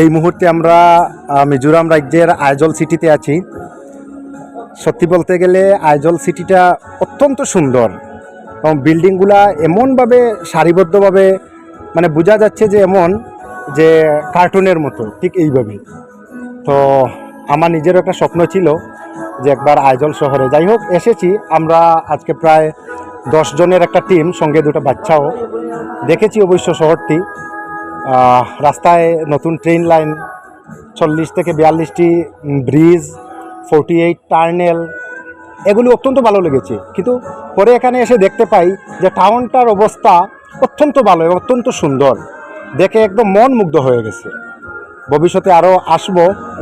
এই মুহূর্তে আমরা মিজোরাম রাজ্যের আইজল সিটিতে আছি। সত্যি বলতে গেলে আইজল সিটিটা অত্যন্ত সুন্দর এবং বিল্ডিংগুলা এমনভাবে সারিবদ্ধভাবে মানে বোঝা যাচ্ছে যে এমন যে কার্টুনের মতো, ঠিক এইভাবে। তো আমার নিজেরও একটা স্বপ্ন ছিল যে একবার আইজল শহরে। যাই হোক, এসেছি। আমরা আজকে প্রায় দশ জনের একটা টিম, সঙ্গে দুটো বাচ্চাও। দেখেছি অবশ্য শহরটি। রাস্তায় নতুন ট্রেন লাইন চল্লিশ থেকে বিয়াল্লিশটি ব্রিজ ফোরটি এইট টার্নেল এগুলি অত্যন্ত ভালো লেগেছে। কিন্তু পরে এখানে এসে দেখতে পাই যে টাউনটার অবস্থা অত্যন্ত ভালো এবং অত্যন্ত সুন্দর। দেখে একদম মন মুগ্ধ হয়ে গেছে। ভবিষ্যতে আরও আসব,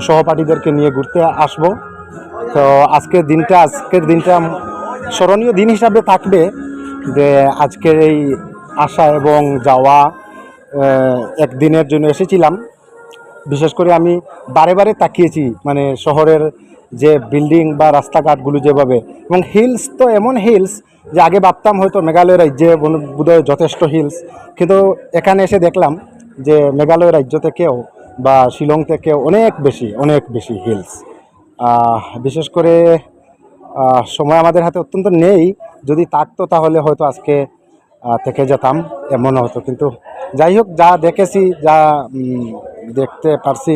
সহপাঠীদেরকে নিয়ে ঘুরতে আসব। তো আজকের দিনটা আজকের দিনটা স্মরণীয় দিন হিসাবে থাকবে যে আজকের এই আসা এবং যাওয়া একদিনের জন্য এসেছিলাম। বিশেষ করে আমি বারে বারে তাকিয়েছি মানে শহরের যে বিল্ডিং বা রাস্তাঘাটগুলো যেভাবে। এবং হিলস তো এমন হিলস যে আগে ভাবতাম হয়তো মেঘালয় রাজ্যে বোধ- বোধহয় যথেষ্ট হিলস। কিন্তু এখানে এসে দেখলাম যে মেঘালয় রাজ্য থেকেও বা শিলং থেকেও অনেক বেশি অনেক বেশি হিলস। বিশেষ করে সময় আমাদের হাতে অত্যন্ত নেই। যদি থাকতো তাহলে হয়তো আজকে থেকে যেতাম, এমন হতো। কিন্তু যাই হোক, যা দেখেছি, যা দেখতে পারছি,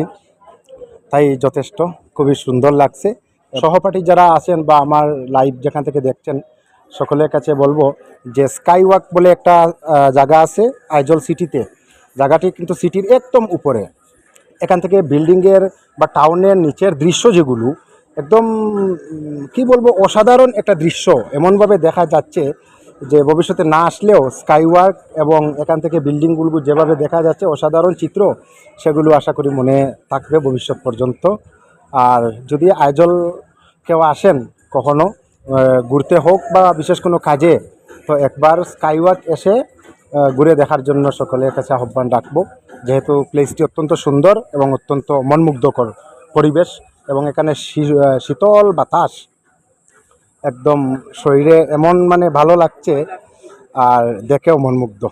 তাই যথেষ্ট। খুবই সুন্দর লাগছে। সহপাঠী যারা আছেন বা আমার লাইভ যেখান থেকে দেখছেন, সকলের কাছে বলব যে স্কাই ওয়াক বলে একটা জায়গা আছে আইজল সিটিতে জায়গাটি কিন্তু সিটির একদম উপরে। এখান থেকে বিল্ডিংয়ের বা টাউনের নিচের দৃশ্য যেগুলো, একদম কি বলব, অসাধারণ একটা দৃশ্য। এমনভাবে দেখা যাচ্ছে যে ভবিষ্যতে না আসলেও স্কাইওয়ার্ক এবং এখান থেকে বিল্ডিংগুলো যেভাবে দেখা যাচ্ছে, অসাধারণ চিত্র, সেগুলো আশা করি মনে থাকবে ভবিষ্যৎ পর্যন্ত। আর যদি আইজল কেউ আসেন কখনো ঘুরতে হোক বা বিশেষ কোনো কাজে, তো একবার স্কাইওয়ার্ক এসে ঘুরে দেখার জন্য সকলের কাছে আহ্বান রাখব। যেহেতু প্লেসটি অত্যন্ত সুন্দর এবং অত্যন্ত মনমুগ্ধকর পরিবেশ এবং এখানে শীতল বাতাস একদম শরীরে এমন মানে ভালো লাগছে আর দেখেও মনমুগ্ধ।